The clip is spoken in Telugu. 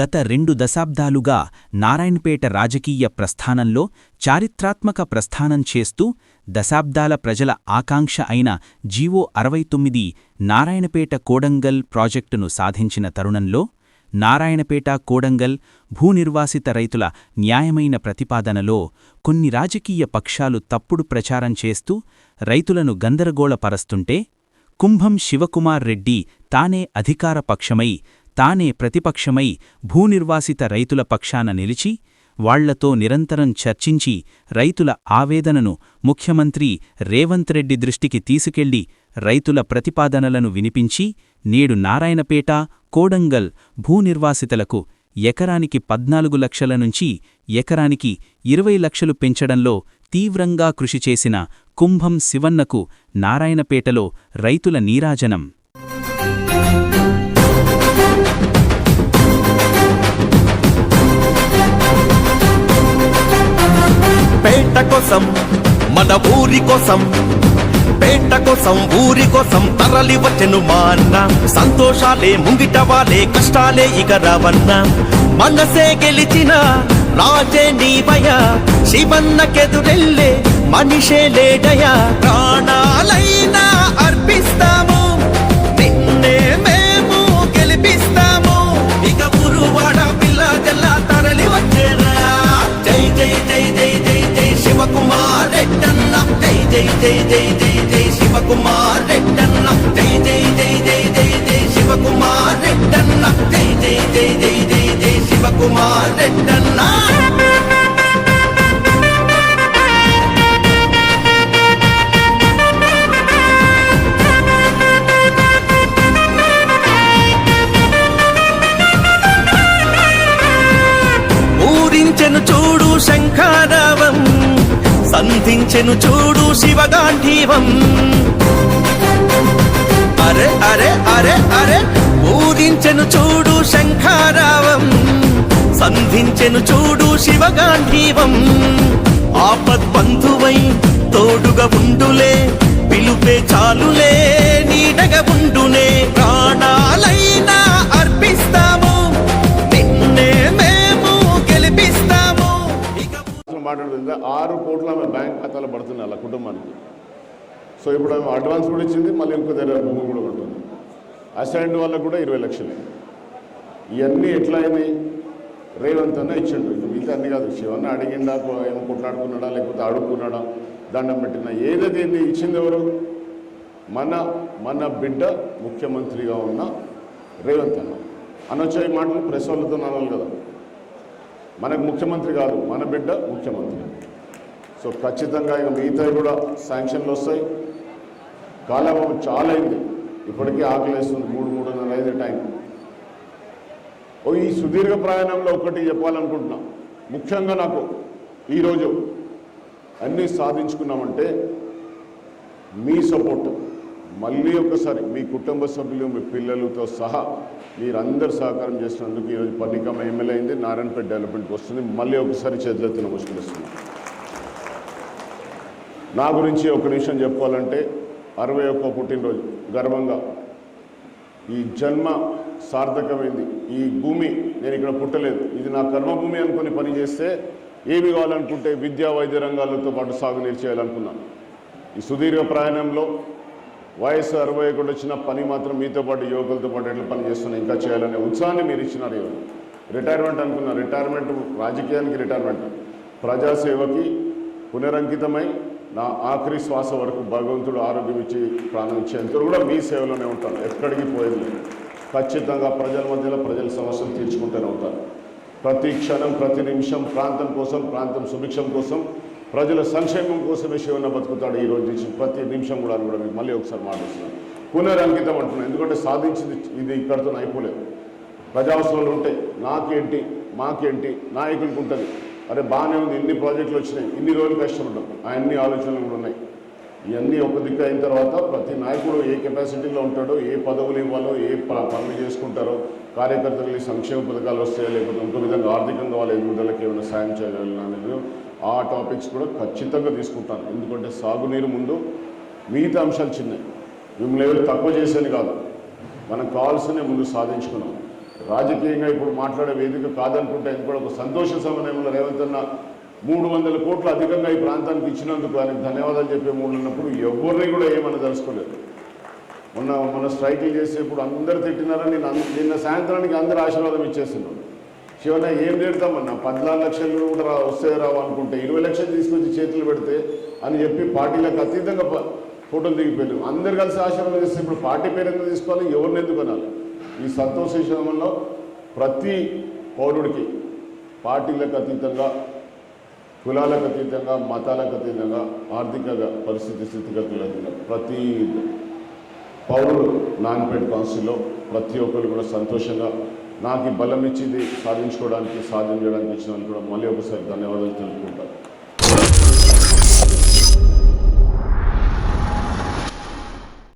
గత రెండు దశాబ్దాలుగా నారాయణపేట రాజకీయ ప్రస్థానంలో చారిత్రాత్మక ప్రస్థానం చేస్తూ దశాబ్దాల ప్రజల ఆకాంక్ష అయిన జీవో అరవై తొమ్మిది నారాయణపేట కోడంగల్ ప్రాజెక్టును సాధించిన తరుణంలో నారాయణపేట కోడంగల్ భూనిర్వాసిత రైతుల న్యాయమైన ప్రతిపాదనలో కొన్ని రాజకీయ పక్షాలు తప్పుడు ప్రచారం చేస్తూ రైతులను గందరగోళపరస్తుంటే కుంభం శివకుమార్ రెడ్డి తానే అధికార పక్షమై తానే ప్రతిపక్షమై భూనిర్వాసిత రైతుల పక్షాన నిలిచి వాళ్ళతో నిరంతరం చర్చించి రైతుల ఆవేదనను ముఖ్యమంత్రి రేవంత్ రెడ్డి దృష్టికి తీసుకెళ్ళి రైతుల ప్రతిపాదనలను వినిపించి నేడు నారాయణపేట కోడంగల్ భూనిర్వాసితలకు ఎకరానికి పద్నాలుగు లక్షల నుంచి ఎకరానికి ఇరవై లక్షలు పెంచడంలో తీవ్రంగా కృషి చేసిన కుంభం శివన్నకు నారాయణపేటలో రైతుల నీరాజనం. పేట కోసం మన ఊరి కోసం పేట కోసం ఊరి కోసం తరలి వచ్చెను మా అన్న. సంతోషాలే ముంగిట వాలే కష్టాలే ఇక రావన్న. మనసే గెలిచిన రాజే నీవయ శివన్నకెదురెళ్ళే మనిషే లేడయ ప్రాణాలైనా అర్పిస్తా జై జై జై జై జై జై శివకుమార్ రెడ్డన్న జై జై జై జై జై జై శివకుమార్ రెడ్డన్న జై జై జై జై జై జై శివకుమార్ రెడ్డన్న ఊరించెను చూ అందించెను చూడు శివగాంధీవం. అరే అరే అరే అరే ఊదించెను చూడు శంఖారావం. సంధించెను చూడు శివగాంధీవం. ఆపద్ బంధువై తోడుగా ఉండులే పిలుపే చాలులే నీడగా మాట్లాడుతుంటే ఆరు కోట్ల ఆమె బ్యాంక్ ఖాతాలో పడుతుంది అలా కుటుంబానికి. సో ఇప్పుడు ఆమె అడ్వాన్స్ కూడా ఇచ్చింది మళ్ళీ ఇంకో దగ్గర భూమి కూడా ఉంటుంది అసెంట్ వాళ్ళకు కూడా ఇరవై లక్షలు. ఇవన్నీ ఎట్లా అయినాయి? రేవంత్ అన్న ఇచ్చిండు. మిగతా అన్ని కాదు. శివన్న అడిగిండా ఏమో కొట్లాడుకున్నాడా లేకపోతే అడుక్కున్నాడా దండం పెట్టినా ఏదైతే ఏంది ఇచ్చింది ఎవరు? మన మన బిడ్డ ముఖ్యమంత్రిగా ఉన్న రేవంత్ అన్న. అనొచ్చే మాటలు? ప్రెస్ వాళ్ళతో అనాలి కదా. మనకు ముఖ్యమంత్రి కాదు మన బిడ్డ ముఖ్యమంత్రి. సో ఖచ్చితంగా ఇక మిగతావి కూడా శాంక్షన్లు వస్తాయి. కాలం చాలా అయింది ఇప్పటికీ ఆకలేస్తుంది మూడు మూడున్నర ఐదు టైం. ఓ ఈ సుదీర్ఘ ప్రయాణంలో ఒకటి చెప్పాలనుకుంటున్నా. ముఖ్యంగా నాకు ఈరోజు అన్నీ సాధించుకున్నామంటే మీ సపోర్ట్. మళ్ళీ ఒకసారి మీ కుటుంబ సభ్యులు మీ పిల్లలతో సహా మీరందరూ సహకారం చేసినందుకు ఈరోజు పన్నికమ్మ ఎమ్మెల్యే అయింది. నారాయణపేట డెవలప్మెంట్కి వస్తుంది. మళ్ళీ ఒకసారి చేతులెత్తి నమస్కరిస్తున్నాను నా గురించి ఒక నిమిషం చెప్పుకోవాలంటే అరవై ఒక్క పుట్టినరోజు. గర్వంగా ఈ జన్మ సార్థకమైంది. ఈ భూమి నేను ఇక్కడ పుట్టలేదు. ఇది నా కర్మభూమి అనుకుని పని చేస్తే ఏమి కావాలనుకుంటే విద్యా వైద్య రంగాలతో పాటు సాగునీరు చేయాలనుకున్నాను. ఈ సుదీర్ఘ ప్రయాణంలో వయసు అరవై ఒకటి వచ్చిన పని మాత్రం మీతో పాటు యువకులతో పాటు ఎట్లా పని చేస్తున్నా ఇంకా చేయాలనే ఉత్సాహాన్ని మీరు ఇచ్చినారు ఇవాళ రిటైర్మెంట్ అనుకున్న రిటైర్మెంట్ రాజకీయానికి రిటైర్మెంట్ ప్రజాసేవకి పునరంకితమై నా ఆఖరి శ్వాస వరకు భగవంతుడు ఆరోగ్యం ఇచ్చి ప్రాణం ఇచ్చేంత కూడా మీ సేవలోనే ఉంటాను. ఎక్కడికి పోయేది లేదు. ఖచ్చితంగా ప్రజల మధ్యలో ప్రజల సమస్యలు తీర్చుకుంటూనే ఉంటాను. ప్రతి క్షణం ప్రతి నిమిషం ప్రాంతం కోసం ప్రాంతం సుభిక్షం కోసం ప్రజల సంక్షేమం కోసమే శివన్న బతుకుతాడు ఈ రోజు నుంచి ప్రతి నిమిషం కూడా అని కూడా మీకు మళ్ళీ ఒకసారి మాట్లాడుతున్నాను పునరంకితం అంటున్నాను ఎందుకంటే సాధించింది ఇది ఇక్కడితో అయిపోలేదు. ప్రజావసరాలు ఉంటాయి నాకేంటి మాకేంటి నాయకులకు ఉంటుంది. అరే బాగానే ఉంది. ఇన్ని ప్రాజెక్టులు వచ్చినాయి. ఇన్ని రోజులు కష్టపడ్డాం. ఆ అన్ని ఆలోచనలు కూడా ఉన్నాయి. ఇవన్నీ ఒక దిక్కు అయిన తర్వాత ప్రతి నాయకుడు ఏ కెపాసిటీలో ఉంటాడో ఏ పదవులు ఇవ్వాలో ఏ ప- పనులు చేసుకుంటారో కార్యకర్తలకి సంక్షేమ పథకాలు వస్తాయో లేకపోతే ఇంకో విధంగా ఆర్థికంగా వాళ్ళ ఎదుగుదలకి ఏమైనా సాయం చేయాలని అనేది ఆ టాపిక్స్ కూడా ఖచ్చితంగా తీసుకుంటాను. ఎందుకంటే సాగునీరు ముందు మిగతా అంశాలు చిన్నవి. మిమ్మల్ని ఎవరు తక్కువ చేసేది కాదు. మనకు కావాల్సిన ముందు సాధించుకున్నాం. రాజకీయంగా ఇప్పుడు మాట్లాడే వేదిక కాదనుకుంటే ఇది కూడా ఒక సంతోష సమయంలో రేవంత్ అన్న మూడు వందల కోట్లు అధికంగా ఈ ప్రాంతానికి ఇచ్చినందుకు ఆయనకు ధన్యవాదాలు చెప్పే మూడు అన్నప్పుడు ఎవరిని కూడా ఏమని తెలుసుకోలేదు. మొన్న మొన్న స్ట్రైకింగ్ చేసేప్పుడు అందరు తిట్టినారని నిన్న సాయంత్రానికి అందరు ఆశీర్వాదం ఇచ్చేస్తున్నాను శివన్న ఏం తిడతామన్నా పద్నాలుగు లక్షలు కూడా రా వస్తే రావనుకుంటే ఇరవై లక్షలు తీసుకొచ్చి చేతులు పెడితే అని చెప్పి పార్టీలకు అతీతంగా ఫోటోలు దిగిపోయారు. అందరు కలిసి ఆశీర్వాదం చేస్తే ఇప్పుడు పార్టీ పేరు ఎందుకు తీసుకోవాలి? ఎవరిని ఎందుకు అనాలి? ఈ సంతోషంలో ప్రతి పౌరుడికి పార్టీలకు అతీతంగా కులాలకు అతీతంగా మతాలకు అతీతంగా ఆర్థికంగా పరిస్థితి స్థితిగతులు అతీతంగా ప్రతి పౌరుడు నాన్పేట్ కౌన్సిల్లో ప్రతి ఒక్కరు కూడా సంతోషంగా నాకు ఈ బలం ఇచ్చింది సాధించుకోవడానికి సాధన చేయడానికి ఇచ్చిన కూడా మళ్ళీ ఒకసారి ధన్యవాదాలు తెలుపుకుంటాను